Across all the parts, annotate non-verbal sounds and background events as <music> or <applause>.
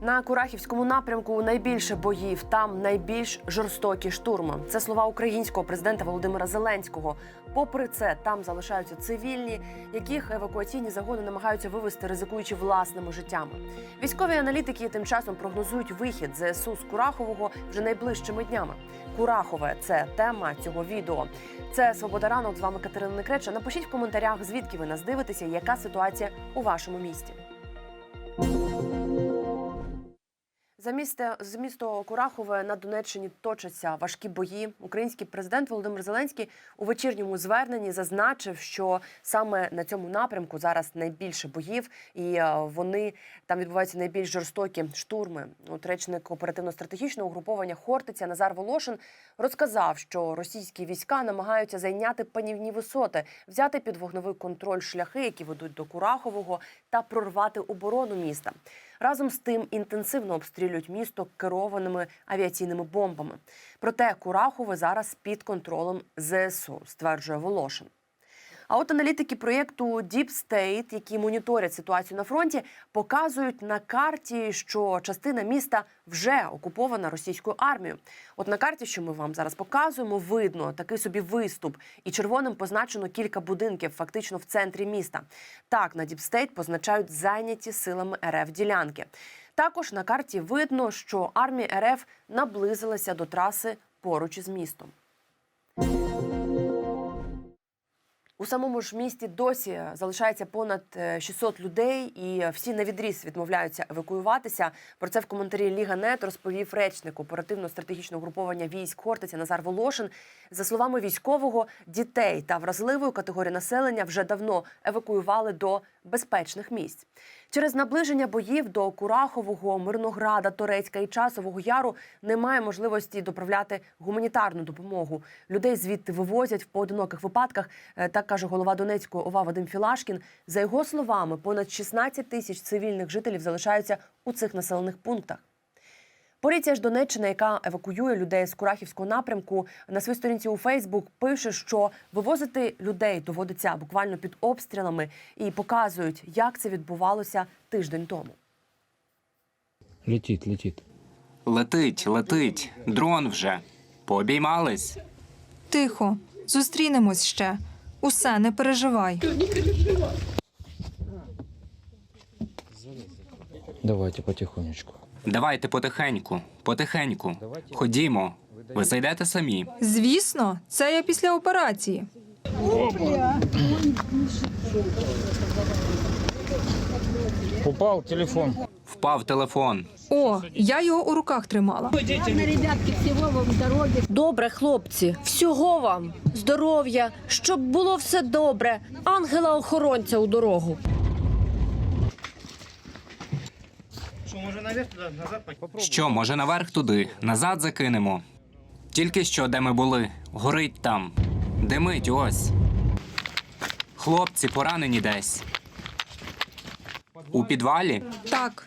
На Курахівському напрямку найбільше боїв, там найбільш жорстокі штурми. Це слова українського президента Володимира Зеленського. Попри це, там залишаються цивільні, яких евакуаційні загони намагаються вивести, ризикуючи власними життями. Військові аналітики тим часом прогнозують вихід ЗСУ з Курахового вже найближчими днями. Курахове це тема цього відео. Це Свобода ранок. З вами Катерина Некреча. Напишіть в коментарях, звідки ви нас дивитеся, яка ситуація у вашому місті. За місце з місто Курахове на Донеччині точаться важкі бої. Український президент Володимир Зеленський у вечірньому зверненні зазначив, що саме на цьому напрямку зараз найбільше боїв, і е, вони там відбуваються найбільш жорстокі штурми. От речник оперативно-стратегічного угруповання Хортиця Назар Волошин розказав, що російські війська намагаються зайняти панівні висоти, взяти під вогневий контроль шляхи, які ведуть до Курахового, та прорвати оборону міста. Разом з тим інтенсивно обстрілюють місто керованими авіаційними бомбами. Проте Курахове зараз під контролем ЗСУ, стверджує Волошин. А от аналітики проєкту Deep State, які моніторять ситуацію на фронті, показують на карті, що частина міста вже окупована російською армією. От на карті, що ми вам зараз показуємо, видно такий собі виступ, і червоним позначено кілька будинків, фактично в центрі міста. Так на Deep State позначають зайняті силами РФ ділянки. Також на карті видно, що армія РФ наблизилася до траси поруч із містом. У самому ж місті досі залишається понад е, 600 людей, і всі на відріз відмовляються евакуюватися. Про це в коментарі Ліга Нет розповів речник оперативно-стратегічного груповання військ Хортиця Назар Волошин. За словами військового, дітей та вразливої категорії населення вже давно евакуювали до безпечних місць. Через наближення боїв до Курахового, Мирнограда, Торецька і Часового Яру немає можливості доправляти гуманітарну допомогу. Людей звідти вивозять в поодиноких випадках. Е, Так каже голова Донецької ОВА Вадим Філашкін. За його словами, понад 16 тисяч цивільних жителів залишаються у цих населених пунктах. Поліція ж Донеччини, яка евакуює людей з Курахівського напрямку, на своїй сторінці у Фейсбук пише, що вивозити людей доводиться буквально під обстрілами і показують, як це відбувалося тиждень тому. Летит, летит. Летить, летить. Дрон вже. Пообіймались. Тихо, зустрінемось ще. Усе, не переживай. Давайте потихонечку. Давайте потихеньку, потихеньку. Ходімо. Ви зайдете самі. Звісно, це я після операції. Упал телефон. Впав телефон. О, я його у руках тримала. ребятки, всего вам здоровья. Добре, хлопці, всього вам здоров'я, щоб було все добре. Ангела-охоронця у дорогу. Що, може, наверх туди, назад закинемо. Тільки що, де ми були, горить там. Димить ось. Хлопці поранені десь. У підвалі? Так,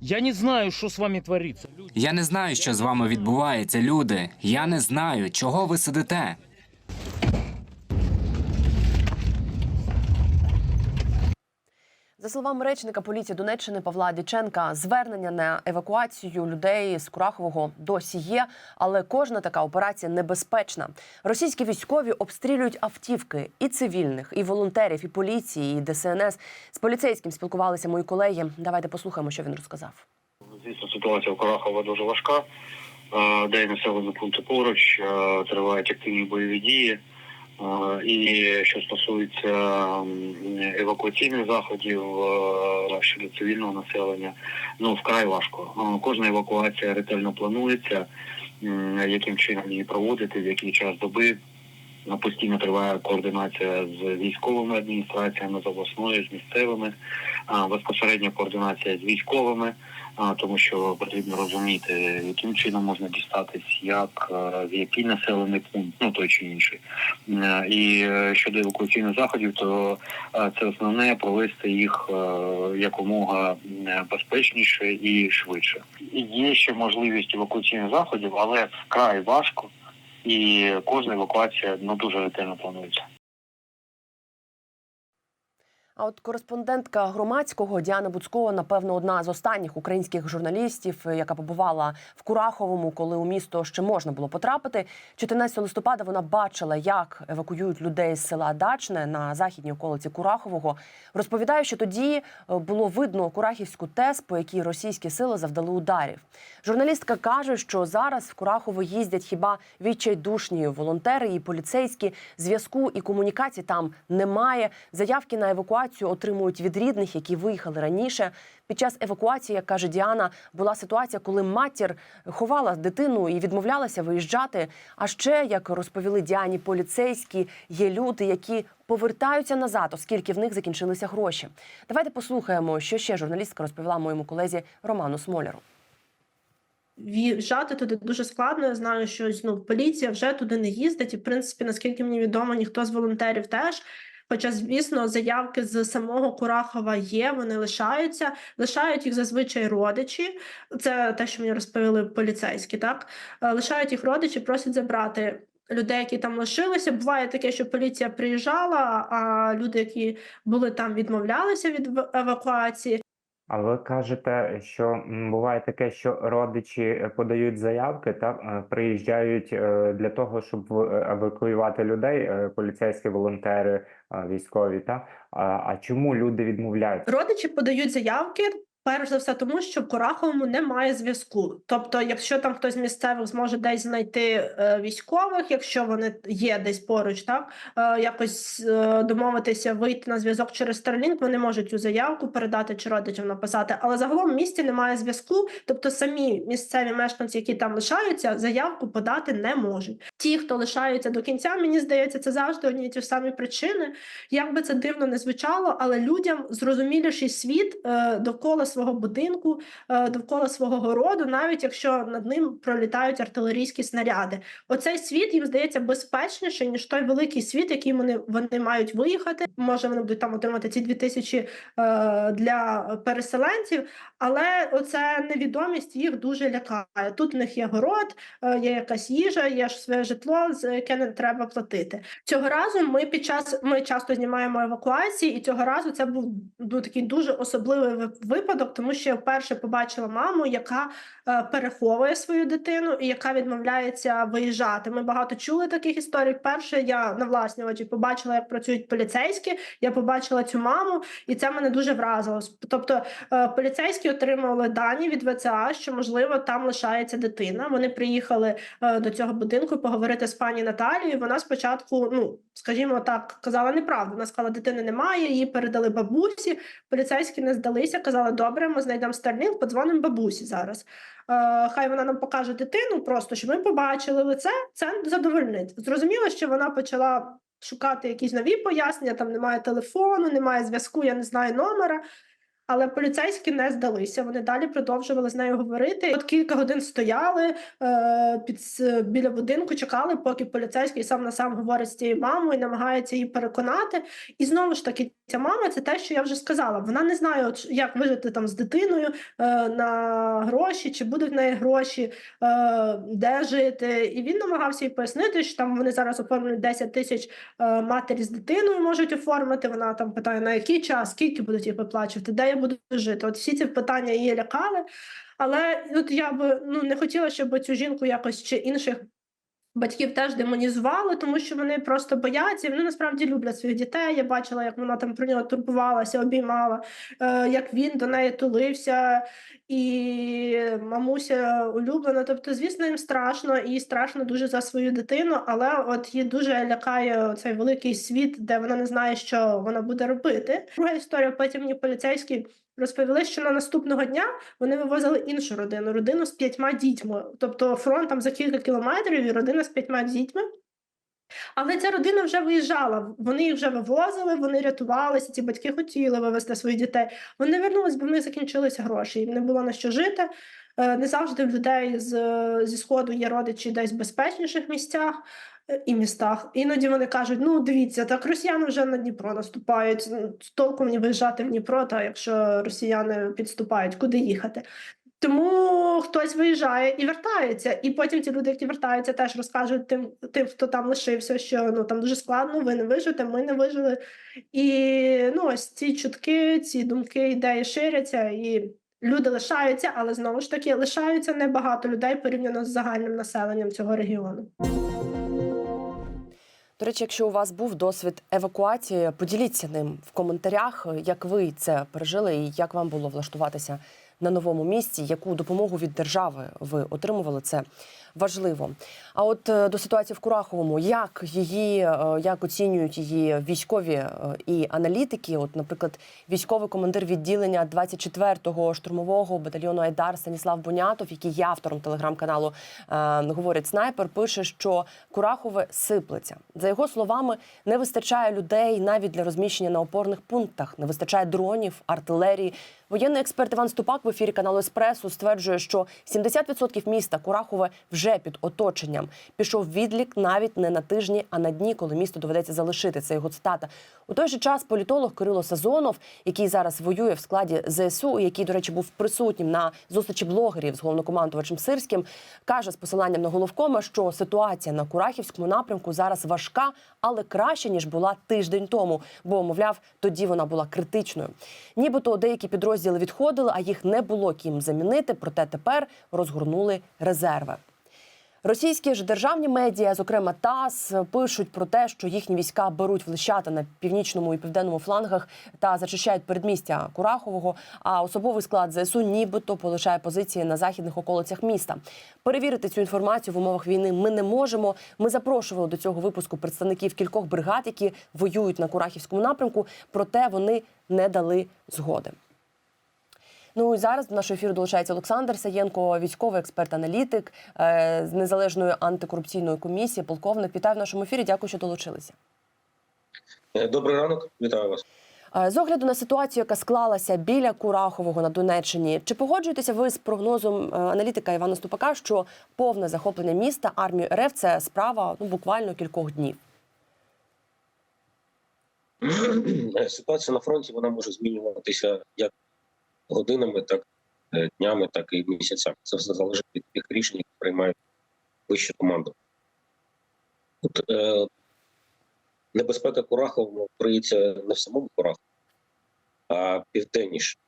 Я не знаю, що з вами твориться. Я не знаю, що з вами відбувається, люди. Я не знаю, чого ви сидите. За словами речника поліції Донеччини Павла Діченка, звернення на евакуацію людей з Курахового досі є, але кожна така операція небезпечна. Російські військові обстрілюють автівки і цивільних, і волонтерів, і поліції, і ДСНС. З поліцейським спілкувалися мої колеги. Давайте послухаємо, що він розказав. Звісно, ситуація в Карахова дуже важка. Е, Де населені пункти поруч, е, тривають активні бойові дії. Е, І що стосується евакуаційних заходів е, щодо цивільного населення, ну вкрай важко. Е, Кожна евакуація ретельно планується, яким чином її проводити, в який час доби. Постійно триває координація з військовими адміністраціями, з обласною, з місцевими, безпосередня координація з військовими, тому що потрібно розуміти, яким чином можна дістатись, як е, в який населений пункт, ну той чи інший. Е, І е, щодо евакуаційних заходів, то це основне провести їх якомога безпечніше і швидше. Є ще можливість евакуаційних заходів, але вкрай важко, і кожна евакуація ну дуже ретельно планується. А от кореспондентка громадського Діана Буцкова, напевно, одна з останніх українських журналістів, яка побувала в Кураховому, коли у місто ще можна було потрапити. 14 листопада вона бачила, як евакуюють людей з села Дачне на західній околиці Курахового. Розповідає, що тоді е, було видно Курахівську ТЕС, по якій російські сили завдали ударів. Журналістка каже, що зараз в Курахово їздять хіба відчайдушні волонтери і поліцейські. Зв'язку і комунікацій там немає. Заявки на евакуацію отримують від рідних, які виїхали раніше. Під час евакуації, як каже Діана, була ситуація, коли матір ховала дитину і відмовлялася виїжджати. А ще, як розповіли Діані, поліцейські є люди, які повертаються назад, оскільки в них закінчилися гроші. Давайте послухаємо, що ще журналістка розповіла моєму колезі Роману Смоляру. В'їжджати туди дуже складно. Я знаю, що ну, поліція вже туди не їздить, і в принципі, наскільки мені відомо, ніхто з волонтерів теж. Хоча, звісно, заявки з самого Курахова є, вони лишаються, лишають їх зазвичай родичі. Це те, що мені розповіли поліцейські. Так Е, лишають їх родичі, просять забрати людей, які там лишилися. Буває таке, що поліція приїжджала, а люди, які були там, відмовлялися від евакуації. А ви кажете, що буває таке, що родичі е, подають заявки та е, приїжджають для того, щоб евакуювати людей, поліцейські волонтери, військові. Та а, чому люди відмовляють? Родичі подають заявки. Перш за все, тому що в Кураховому немає зв'язку. Тобто, якщо там хтось з місцевих зможе десь знайти е, військових, якщо вони є десь поруч, так е, якось е, домовитися, вийти на зв'язок через Starlink, вони можуть цю заявку передати чи родичам написати. Але загалом в місті немає зв'язку. Тобто, самі місцеві мешканці, які там лишаються, заявку подати не можуть. Ті, хто лишаються до кінця, мені здається, це завжди одні ті самі причини. Як би це дивно не звучало, але людям зрозуміліший світ е, довкола свого будинку, е, довкола свого городу, навіть якщо над ним пролітають артилерійські снаряди. Оцей світ їм здається безпечніший, ніж той великий світ, який вони, вони мають виїхати. Може, вони будуть там отримати ці дві тисячі е, для переселенців, але оця невідомість їх дуже лякає. Тут в них є город, е, є якась їжа, є ж своє житло, за яке не треба платити. Цього разу ми під час ми часто знімаємо евакуації, і цього разу це був такий дуже особливий випадок, тому що я вперше побачила маму, яка переховує свою дитину і яка відмовляється виїжджати. Ми багато чули таких історій. Вперше я на власні очі побачила, як працюють поліцейські. Я побачила цю маму, і це мене дуже вразило. Тобто е, поліцейські отримували дані від ВЦА, що можливо там лишається дитина. Вони приїхали е, до цього будинку поговорити з пані Наталією. Вона спочатку, ну скажімо так, казала неправду. Вона сказала, дитини немає, її передали бабусі. Поліцейські не здалися, казали, добре, ми знайдемо Starlink, подзвонимо бабусі зараз. Е, хай вона нам покаже дитину, просто щоб ми побачили лице. Це задовольнить. Зрозуміло, що вона почала шукати якісь нові пояснення. Там немає телефону, немає зв'язку, я не знаю номера. Але поліцейські не здалися. Вони далі продовжували з нею говорити. От кілька годин стояли е, під біля будинку, чекали, поки поліцейський сам на сам говорить з цією мамою, намагається її переконати. І знову ж таки, ця мама це те, що я вже сказала. Вона не знає, от, як вижити там з дитиною е, на гроші, чи будуть в неї гроші, е, де жити. І він намагався їй пояснити, що там вони зараз оформлюють 10 тисяч е, матері з дитиною можуть оформити. Вона там питає, на який час, скільки будуть їх виплачувати, де я буду жити. От всі ці питання її лякали. Але от я би ну не хотіла, щоб цю жінку якось чи інших. Батьків теж демонізували, тому що вони просто бояться. Вони насправді люблять своїх дітей. Я бачила, як вона там про нього турбувалася, обіймала, е, як він до неї тулився, і мамуся улюблена. Тобто, звісно, їм страшно і страшно дуже за свою дитину, але от її дуже лякає цей великий світ, де вона не знає, що вона буде робити. Друга історія. Потім мені поліцейські розповіли, що на наступного дня вони вивозили іншу родину, родину з п'ятьма дітьми. Тобто фронт там за кілька кілометрів і родина з п'ятьма дітьми. Але ця родина вже виїжджала. Вони їх вже вивозили, вони рятувалися. Ці батьки хотіли вивезти своїх дітей. Вони вернулись, бо в них закінчилися гроші. Їм не було на що жити. Е, Не завжди в людей з, зі сходу є родичі десь в безпечніших місцях е, і містах. Іноді вони кажуть: ну дивіться, так росіяни вже на Дніпро наступають. Толку мені виїжджати в Дніпро, та якщо росіяни підступають, куди їхати. Тому хтось виїжджає і вертається, і потім ті люди, які вертаються, теж розкажуть тим, тим, хто там лишився, що ну там дуже складно, ви не виживете, ми не вижили. І ну ось ці чутки, ці думки, ідеї ширяться, і люди лишаються, але знову ж таки лишаються небагато людей порівняно з загальним населенням цього регіону. До речі, якщо у вас був досвід евакуації, поділіться ним в коментарях, як ви це пережили і як вам було влаштуватися на новому місці, яку допомогу від держави ви отримували. Це важливо. А от е, до ситуації в Кураховому, як її е, як оцінюють її військові е, і аналітики? От, наприклад, військовий командир відділення 24-го штурмового батальйону Айдар Станіслав Бонятов, який є автором телеграм-каналу говорить снайпер, пише, що Курахове сиплеться. За його словами, не вистачає людей навіть для розміщення на опорних пунктах, не вистачає дронів, артилерії. Воєнний експерт Іван Ступак в ефірі каналу Еспресо стверджує, що 70% міста Курахове вже під оточенням. Пішов відлік навіть не на тижні, а на дні, коли місто доведеться залишити. Це його цитата. У той же час політолог Кирило Сазонов, який зараз воює в складі ЗСУ, який, до речі, був присутнім на зустрічі блогерів з головнокомандувачем Сирським, каже з посиланням на головкома, що ситуація на Курахівському напрямку зараз важка, але краще ніж була тиждень тому. Бо, мовляв, тоді вона була критичною. Нібито деякі підрозділи відходили, а їх не було ким замінити. Проте тепер розгорнули резерви. Російські ж державні медіа, зокрема ТАСС, пишуть про те, що їхні війська беруть в Лищата на північному і південному флангах та зачищають передмістя Курахового. А особовий склад ЗСУ нібито полишає позиції на західних околицях міста. Перевірити цю інформацію в умовах війни ми не можемо. Ми запрошували до цього випуску представників кількох бригад, які воюють на Курахівському напрямку, проте вони не дали згоди. Ну і зараз до нашого ефіру долучається Олександр Саєнко, військовий експерт-аналітик е, з незалежної антикорупційної комісії, полковник. Вітаю в нашому ефірі. Дякую, що долучилися. Добрий ранок, вітаю вас. Е, З огляду на ситуацію, яка склалася біля Курахового на Донеччині, чи погоджуєтеся ви з прогнозом е, аналітика Івана Ступака, що повне захоплення міста армією РФ це справа ну буквально кількох днів? Ситуація на фронті вона може змінюватися як годинами, так е, днями, так і місяцями. Це все залежить від тих рішень, які приймають вища команда. От, е, небезпека Курахова криється не в самому Курахові, а південніше.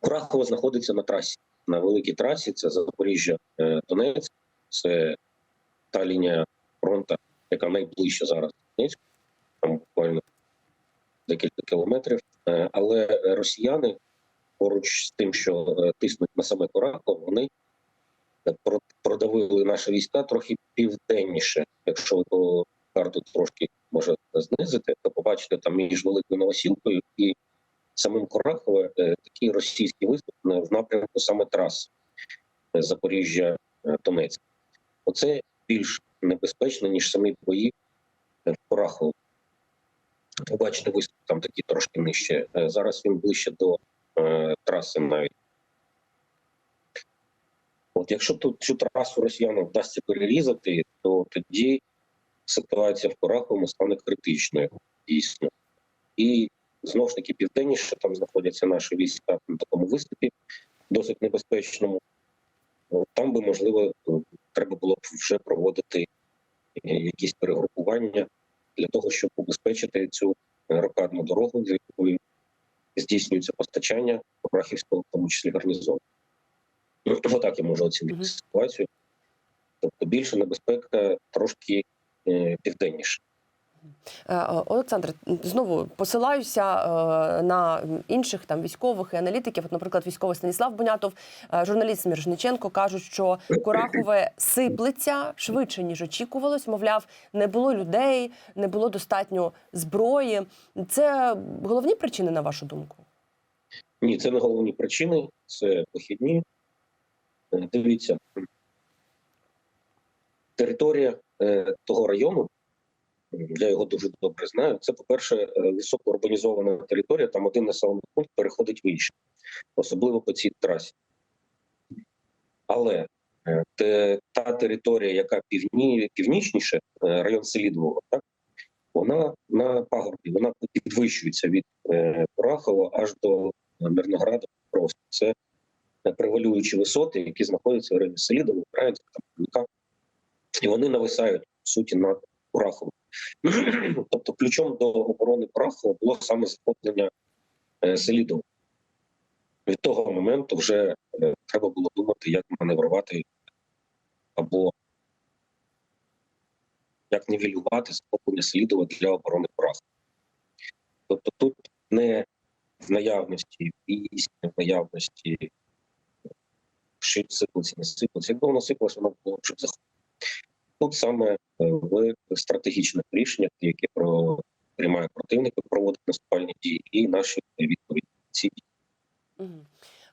Курахово знаходиться на трасі. На великій трасі це Запоріжжя е, Донець, це та лінія фронту, яка найближча зараз до Донецьку, там буквально декілька кілометрів. Е, Але росіяни поруч з тим, що е, тиснуть на саме Курахово, вони е, продавили наші війська трохи південніше. Якщо ви карту трошки може знизити, то побачите там між Великою Новосілкою і самим Курахове е, такий російський виступ в напрямку саме траси Запоріжжя Донецьк. Оце більш небезпечно, ніж самі бої в Курахово. Ви бачите, виступ там такий трошки нижче. Е, Зараз він ближче до е, траси навіть. От якщо тут цю трасу росіянам вдасться перерізати, то тоді ситуація в Кураховому стане критичною, дійсно. І знову ж таки південніше там знаходяться наші війська на такому виступі, досить небезпечному. Там би, можливо, треба було б вже проводити е, якісь перегрупування для того, щоб убезпечити цю е, рокадну дорогу, з якою здійснюється постачання Рахівського, в тому числі гарнізону. Ну, так я можу оцінити ситуацію. Тобто більше небезпека трошки е, південніше. Е, Олександр, знову посилаюся е, на інших там військових і аналітиків. От, наприклад, військовий Станіслав Бонятов, е, журналіст Мірошниченко кажуть, що Курахове сиплеться швидше ніж очікувалось. Мовляв, не було людей, не було достатньо зброї. Це головні причини, на вашу думку? Ні, це не головні причини, це похідні. Е, Дивіться, територія е, того району, я його дуже добре знаю. Це, по-перше, е, високоурбанізована територія, там один населений пункт переходить в інший, особливо по цій трасі. Але е, те, та територія, яка півні, північніше, е, район Селідового, так, вона на пагорбі, вона підвищується від е, аж до Мирнограда. Просто це превалюючі висоти, які знаходяться в районі Селідово, Українська, і вони нависають в суті над Кураховом. <clears throat> тобто, ключом до оборони Курахова було саме захоплення е, Селідова. Від того моменту вже е, треба було думати, як маневрувати або як нівелювати захоплення Селідова для оборони Курахова. Тобто тут не в наявності військ, не в наявності що сиплеться, не сиплеться. Якби воно сиплося, воно було вже захоплено. Тут саме е, в стратегічних рішеннях, які про приймає противник, проводить наступальні дії, і наші відповіді ці дії.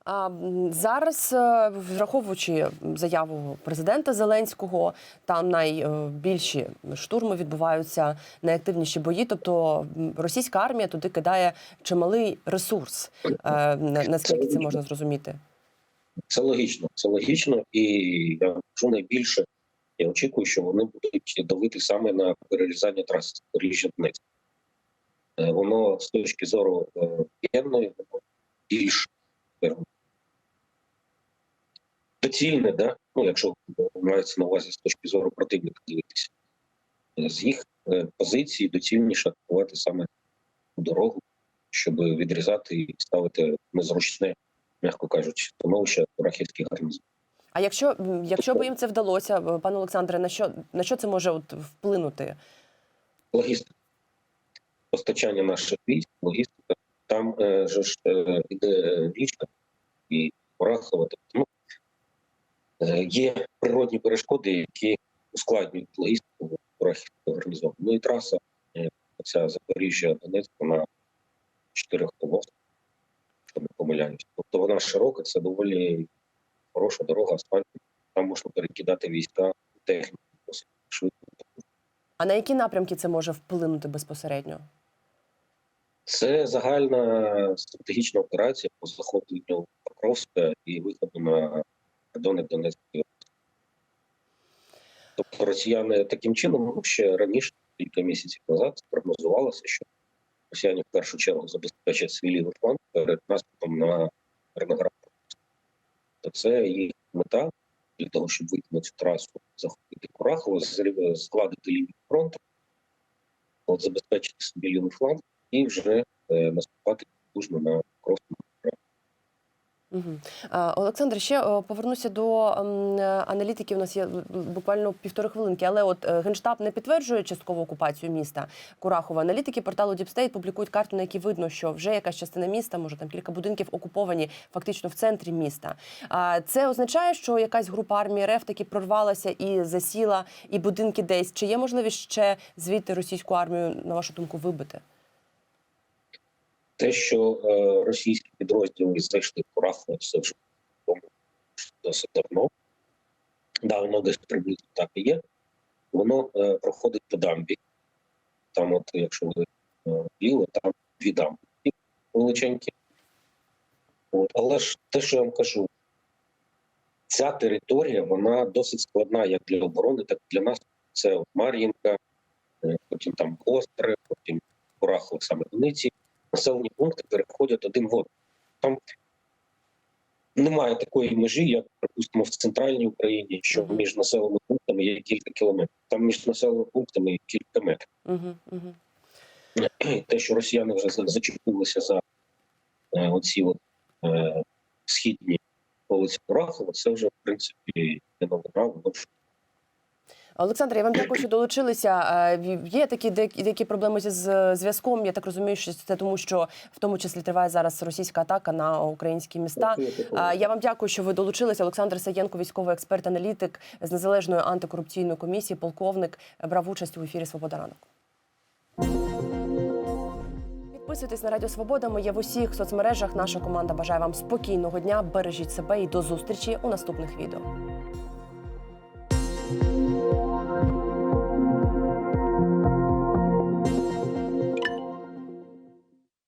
А зараз, е, враховуючи заяву президента Зеленського, там найбільші штурми відбуваються, найактивніші бої. Тобто російська армія туди кидає чималий ресурс. Е, Наскільки це можна зрозуміти? Це логічно, це логічно, і я кажу найбільше. Я очікую, що вони будуть давити саме на перерізання траси Запоріжжя Донецьк. Е, Воно з точки зору е, воєнної, воно більш доцільне, да? ну, якщо мається на увазі з точки зору противника дивитися. Е, З їх е, позиції доцільніше атакувати саме дорогу, щоб відрізати і ставити незручне, м'яко кажучи, становище рахівських гарнізонів. А якщо якщо б їм це вдалося, пане Олександре, на що на що це може от вплинути? логістика, постачання наших військ, логістика. Там е, ж е, іде річка і Порахова. Тобто, ну, е, є природні перешкоди, які ускладнюють логістику Порахівського гарнізону. Ну і траса, е, ця Запоріжжя, Донецьк, вона чотирьох полос, якщо не помиляюсь. Тобто вона широка, це доволі хороша дорога, асфальт. Там можна перекидати війська, техніку досить швидко. А на які напрямки це може вплинути безпосередньо? Це загальна стратегічна операція по захопленню Покровська і виходу на кордони Донецької області. Тобто росіяни таким чином ну, ще раніше, кілька місяців назад, прогнозувалося, що росіяни в першу чергу забезпечать свій лівий фланг перед наступом на Мирноград. То це їх мета для того, щоб вийти на цю трасу, захопити Курахово, складити лінію фронту, забезпечити собі лівий фланг і вже е, наступати потужно на Покровську. Олександр, ще е, повернуся до ем, е, аналітиків. У нас є буквально півтори хвилинки, але от е, генштаб не підтверджує часткову окупацію міста Курахова. Аналітики порталу State публікують карту, на якій видно, що вже якась частина міста, може там кілька будинків окуповані фактично в центрі міста. Це означає, що якась група армії РФ таки прорвалася і засіла, і будинки десь. Чи є можливість ще звідти російську армію, на вашу думку, вибити? Те, що е, російські підрозділи зайшли в Курахово, це вже досить давно. Да, воно десь приблизно так і є. Воно е, проходить по дамбі. Там, от, якщо ви е, там дві дамби величенькі. От. Але ж те, що я вам кажу, ця територія вона досить складна як для оборони, так і для нас. Це Мар'їнка, е, потім там Остре, потім Курахово, саме Дониці. Населені пункти переходять один в один. Там немає такої межі, як, припустимо, в центральній Україні, що між населеними пунктами є кілька кілометрів. Там між населеними пунктами є кілька метрів. Угу, угу. <clears throat> Те, що росіяни вже зачепилися за е, оці от, е, східні вулиці Курахова, це вже в принципі не новина. воно Олександр, я вам дякую, що долучилися. Е, Є такі деякі, проблеми зі зв'язком. Я так розумію, що це тому, що в тому числі триває зараз російська атака на українські міста. Е, Я вам дякую, що ви долучилися. Олександр Саєнко, військовий експерт, аналітик з незалежної антикорупційної комісії, полковник, брав участь у ефірі Свобода ранок. Підписуйтесь на Радіо Свобода. Ми є в усіх соцмережах. Наша команда бажає вам спокійного дня. Бережіть себе і до зустрічі у наступних відео.